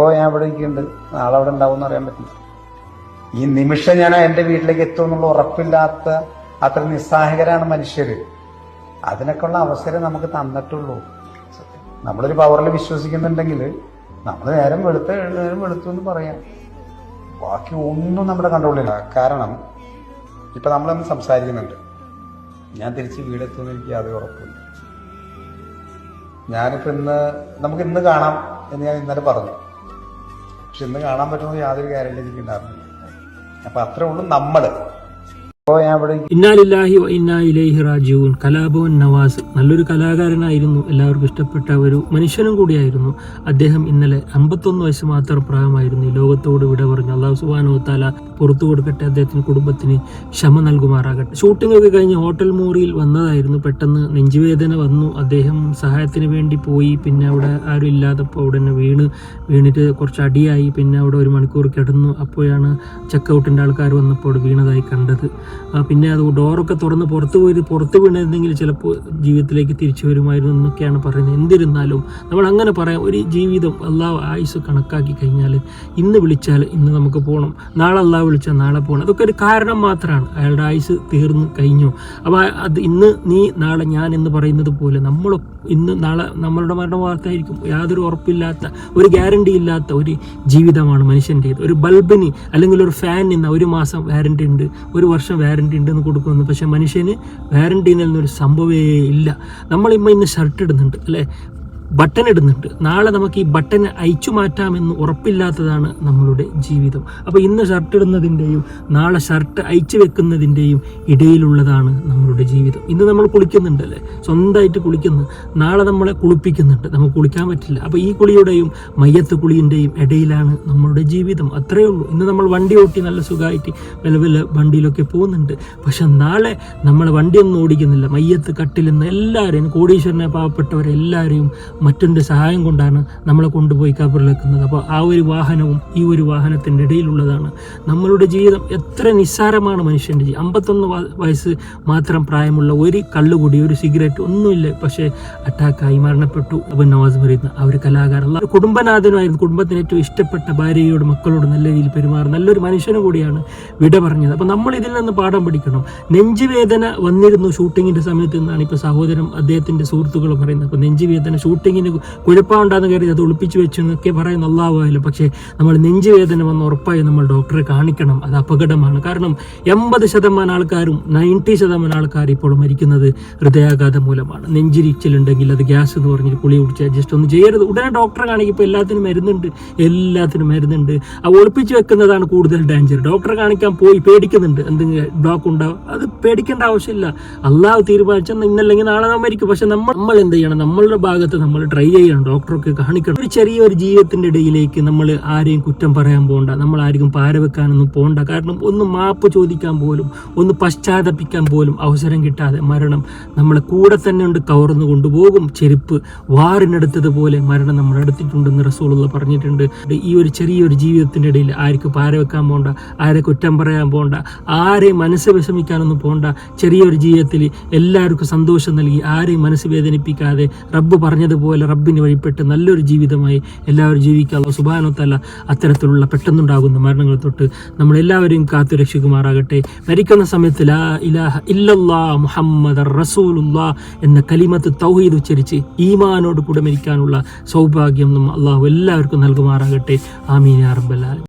ഇപ്പോൾ ഞാൻ ഇവിടെ ഇരിക്കുന്നുണ്ട്. നാളെ അവിടെ ഉണ്ടാവും അറിയാൻ പറ്റില്ല. ഈ നിമിഷം ഞാൻ എന്റെ വീട്ടിലേക്ക് എത്തും എന്നുള്ള ഉറപ്പില്ലാത്ത അത്ര നിസ്സഹായകരാണ് മനുഷ്യര്. അതിനൊക്കെയുള്ള അവസരം നമുക്ക് തന്നിട്ടുള്ളൂ. നമ്മളൊരു പവറിൽ വിശ്വസിക്കുന്നുണ്ടെങ്കിൽ നമ്മൾ നേരം വെളുത്ത നേരം വെളുത്തു എന്ന് പറയാം. ബാക്കി ഒന്നും നമ്മുടെ കൺട്രോളില്ല കാരണം ഇപ്പൊ നമ്മളൊന്ന് സംസാരിക്കുന്നുണ്ട്. ഞാൻ തിരിച്ച് വീടെത്തുമെന്ന് എനിക്ക് യാതൊരു ഉറപ്പില്ല ഞാനിപ്പോ ഇന്ന് നമുക്ക് ഇന്ന് കാണാം എന്ന് ഞാൻ ഇന്നലെ പറഞ്ഞു. പക്ഷെ ഇന്ന് കാണാൻ പറ്റുന്നത് യാതൊരു ഗ്യാരണ്ടി എനിക്ക് ഉണ്ടായിരുന്നില്ല അപ്പൊ അത്രേ ഉള്ളൂ നമ്മൾ. ഇന്നാലില്ലാഹി വ ഇന്നാ ഇലൈഹി റാജിഊൻ. കലാഭവൻ നവാസ് നല്ലൊരു കലാകാരനായിരുന്നു എല്ലാവർക്കും ഇഷ്ടപ്പെട്ട ഒരു മനുഷ്യനും കൂടിയായിരുന്നു. അദ്ദേഹം ഇന്നലെ അമ്പത്തൊന്ന് വയസ്സ് മാത്രം പ്രായമായിരുന്നു. ഈ ലോകത്തോട് വിട പറഞ്ഞു അള്ളാഹു സുബാനോ താല പുറത്തു കൊടുക്കട്ടെ അദ്ദേഹത്തിന് കുടുംബത്തിന് ക്ഷമ നൽകുമാറാകട്ടെ. ഷൂട്ടിംഗ് ഒക്കെ കഴിഞ്ഞ് ഹോട്ടൽ മോറിയിൽ വന്നതായിരുന്നു. പെട്ടെന്ന് നെഞ്ചുവേദന വന്നു. അദ്ദേഹം സഹായത്തിന് വേണ്ടി പോയി. പിന്നെ അവിടെ ആരും ഇല്ലാതപ്പോൾ അവിടെ തന്നെ വീണ് വീണിട്ട് കുറച്ച് അടിയായി. പിന്നെ അവിടെ ഒരു മണിക്കൂർ കിടന്നു. അപ്പോഴാണ് ചെക്കൗട്ടിന്റെ ആൾക്കാർ വന്നപ്പോൾ വീണതായി കണ്ടത്. പിന്നെ അത് ഡോറൊക്കെ തുറന്ന് പുറത്ത് പോയി പുറത്ത് വീണിരുന്നെങ്കിൽ ചിലപ്പോൾ ജീവിതത്തിലേക്ക് തിരിച്ചു വരുമായിരുന്നു എന്നൊക്കെയാണ് പറയുന്നത്. എന്തിരുന്നാലും നമ്മൾ അങ്ങനെ പറയാം ഒരു ജീവിതം അള്ളാഹ് ആയുസ് കണക്കാക്കി കഴിഞ്ഞാൽ ഇന്ന് വിളിച്ചാൽ ഇന്ന് നമുക്ക് പോകണം നാളെ അള്ളാഹ് വിളിച്ചാൽ നാളെ പോകണം അതൊക്കെ ഒരു കാരണം മാത്രമാണ്. അയാളുടെ ആയുസ് തീർന്നു കഴിഞ്ഞു. അപ്പോൾ അത് ഇന്ന് നീ നാളെ ഞാൻ എന്ന് പറയുന്നത് പോലെ നമ്മൾ ഇന്ന് നാളെ നമ്മളുടെ മരണ വാർത്തയായിരിക്കും. യാതൊരു ഉറപ്പില്ലാത്ത ഒരു ഗ്യാരണ്ടി ഇല്ലാത്ത ഒരു ജീവിതമാണ് മനുഷ്യന്റേത്. ഒരു ബൾബിന് അല്ലെങ്കിൽ ഒരു ഫാനിന് ഒരു മാസം വാരണ്ടി ഉണ്ട്. ഒരു വർഷം വാരണ്ടി ഉണ്ടെന്ന് കൊടുക്കുമെന്ന്. പക്ഷേ മനുഷ്യന് വാരണ്ടി എന്നൊരു സംഭവമേ ഇല്ല. നമ്മളിമ്മ ഇന്ന് ഷർട്ട് ഇടുന്നുണ്ട് അല്ലേ? ബട്ടൺ ഇടുന്നുണ്ട്. നാളെ നമുക്ക് ഈ ബട്ടൺ അയച്ചു മാറ്റാമെന്ന് ഉറപ്പില്ലാത്തതാണ് നമ്മളുടെ ജീവിതം. അപ്പോൾ ഇന്ന് ഷർട്ട് ഇടുന്നതിന്റെയും നാളെ ഷർട്ട് അയച്ചു വെക്കുന്നതിന്റെയും ഇടയിലുള്ളതാണ് നമ്മളുടെ ജീവിതം. ഇന്ന് നമ്മൾ കുളിക്കുന്നുണ്ടല്ലേ സ്വന്തമായിട്ട് കുളിക്കുന്നു. നാളെ നമ്മളെ കുളിപ്പിക്കുന്നുണ്ട്. നമുക്ക് കുളിക്കാൻ പറ്റില്ല. അപ്പോൾ ഈ കുളിയുടെയും മയ്യത്ത് കുളിയുടെയും ഇടയിലാണ് നമ്മളുടെ ജീവിതം. അത്രയേ ഉള്ളൂ. ഇന്ന് നമ്മൾ വണ്ടി ഓട്ടി നല്ല സുഖമായിട്ട് വില വില വണ്ടിയിലൊക്കെ പോകുന്നുണ്ട്. പക്ഷെ നാളെ നമ്മൾ വണ്ടിയൊന്നും ഓടിക്കുന്നില്ല. മയ്യത്ത് കട്ടിലെന്ന് എല്ലാവരെയും കോടീശ്വരനെ പാവപ്പെട്ടവരെ എല്ലാവരെയും മറ്റൊരു സഹായം കൊണ്ടാണ് നമ്മളെ കൊണ്ടുപോയി കബറിലെക്കുന്നത്. അപ്പോൾ ആ ഒരു വാഹനവും ഈ ഒരു വാഹനത്തിന്റെ ഇടയിലുള്ളതാണ്. നമ്മളുടെ ജീവിതം എത്ര നിസ്സാരമാണ് മനുഷ്യന്റെ ജീവിതം അമ്പത്തൊന്ന് വയസ്സ് മാത്രം പ്രായമുള്ള ഒരു കള്ളുകൂടി ഒരു സിഗരറ്റ് ഒന്നുമില്ല. പക്ഷേ അറ്റാക്കായി മരണപ്പെട്ടു. അബു നവാസ് പറയുന്ന ആ ഒരു കലാകാരൻ കുടുംബനാഥനുമായിരുന്നു. കുടുംബത്തിന് ഏറ്റവും ഇഷ്ടപ്പെട്ട ഭാര്യയോട് മക്കളോട് നല്ല രീതിയിൽ പെരുമാറുന്ന നല്ലൊരു മനുഷ്യനും കൂടിയാണ് വിട പറഞ്ഞത്. അപ്പോൾ നമ്മൾ ഇതിൽ നിന്ന് പാഠം പഠിക്കണം. നെഞ്ചുവേദന വന്നിരുന്നു ഷൂട്ടിങ്ങിന്റെ സമയത്ത് നിന്നാണ് ഇപ്പോൾ സഹോദരൻ അദ്ദേഹത്തിന്റെ സുഹൃത്തുക്കൾ പറയുന്നത്. അപ്പോൾ നെഞ്ചുവേദന ഷൂട്ടിങ്ങിന് കുഴപ്പമുണ്ടാന്ന് കരുതി അത് ഒളിപ്പിച്ചു വെച്ചു എന്നൊക്കെ പറയുന്ന അള്ളാഹുമായാലും പക്ഷേ നമ്മൾ നെഞ്ചുവേദന വന്ന് ഉറപ്പായി നമ്മൾ ഡോക്ടറെ കാണിക്കണം. അത് അപകടമാണ്. കാരണം എൺപത് ശതമാനം ആൾക്കാരും നയന്റി ശതമാനം ആൾക്കാർ ഇപ്പോൾ മരിക്കുന്നത് ഹൃദയാഘാതം മൂലമാണ്. നെഞ്ചിരിച്ചിലുണ്ടെങ്കിൽ അത് ഗ്യാസ് എന്ന് പറഞ്ഞ് കുളി കുടിച്ച് അഡ്ജസ്റ്റ് ഒന്നും ചെയ്യരുത്. ഉടനെ ഡോക്ടറെ കാണിക്കുമ്പോൾ എല്ലാത്തിനും മരുന്നുണ്ട്. എല്ലാത്തിനും മരുന്നുണ്ട്. ആ ഒളിപ്പിച്ച് വെക്കുന്നതാണ് കൂടുതൽ ഡേഞ്ചർ ഡോക്ടറെ കാണിക്കാൻ പോയി പേടിക്കുന്നുണ്ട്. എന്തെങ്കിലും ബ്ലോക്ക് ഉണ്ടാവും അത് പേടിക്കേണ്ട ആവശ്യമില്ല. അള്ളാഹു തീരുമാനിച്ചാൽ ഇന്നല്ലെങ്കിൽ നാളെ നാം മരിക്കും. പക്ഷെ നമ്മൾ നമ്മൾ എന്ത് ചെയ്യണം? നമ്മളുടെ ഭാഗത്ത് നമ്മൾ ട്രൈ ചെയ്യണം ഡോക്ടറൊക്കെ കാണിക്കണം. ഒരു ചെറിയൊരു ജീവിതത്തിന്റെ ഇടയിലേക്ക് നമ്മൾ ആരെയും കുറ്റം പറയാൻ പോകണ്ട നമ്മൾ ആർക്കും പാര വെക്കാനൊന്നും പോകണ്ട കാരണം ഒന്ന് മാപ്പ് ചോദിക്കാൻ പോലും ഒന്ന് പശ്ചാത്തപിക്കാൻ പോലും അവസരം കിട്ടാതെ മരണം നമ്മളെ കൂടെ തന്നെ ഉണ്ട് കവർന്നു കൊണ്ടുപോകും. ചെരുപ്പ് വാറിനെടുത്തതുപോലെ മരണം നമ്മുടെ അടുത്തിട്ടുണ്ടെന്ന് റസൂലുള്ള പറഞ്ഞിട്ടുണ്ട്. ഈ ഒരു ചെറിയൊരു ജീവിതത്തിന്റെ ഇടയിൽ ആർക്ക് പാര വെക്കാൻ പോകണ്ട ആരെ കുറ്റം പറയാൻ പോകണ്ട ആരെയും മനസ്സ് വിഷമിക്കാനൊന്നും പോകണ്ട ചെറിയൊരു ജീവിതത്തിൽ എല്ലാവർക്കും സന്തോഷം നൽകി ആരെയും മനസ്സ് വേദനിപ്പിക്കാതെ റബ്ബ് പറഞ്ഞതുപോലെ റബ്ബിന് വഴിപ്പെട്ട് നല്ലൊരു ജീവിതമായി എല്ലാവരും ജീവിക്കാനുള്ള സുബാനത്തല്ല അത്തരത്തിലുള്ള പെട്ടെന്നുണ്ടാകുന്ന മരണങ്ങൾ തൊട്ട് നമ്മളെല്ലാവരെയും കാത്തു രക്ഷിക്കുമാറാകട്ടെ. മരിക്കുന്ന സമയത്ത് ലാ ഇലാഹ ഇല്ലല്ലാ മുഹമ്മദ് റസൂലുല്ലാ എന്ന കലിമത്ത് തൗഹീദ് ഉച്ചരിച്ച് ഈമാനോട് കൂടെ മരിക്കാനുള്ള സൗഭാഗ്യം അള്ളാഹു എല്ലാവർക്കും നൽകുമാറാകട്ടെ. ആമീൻ ആലമീൻ.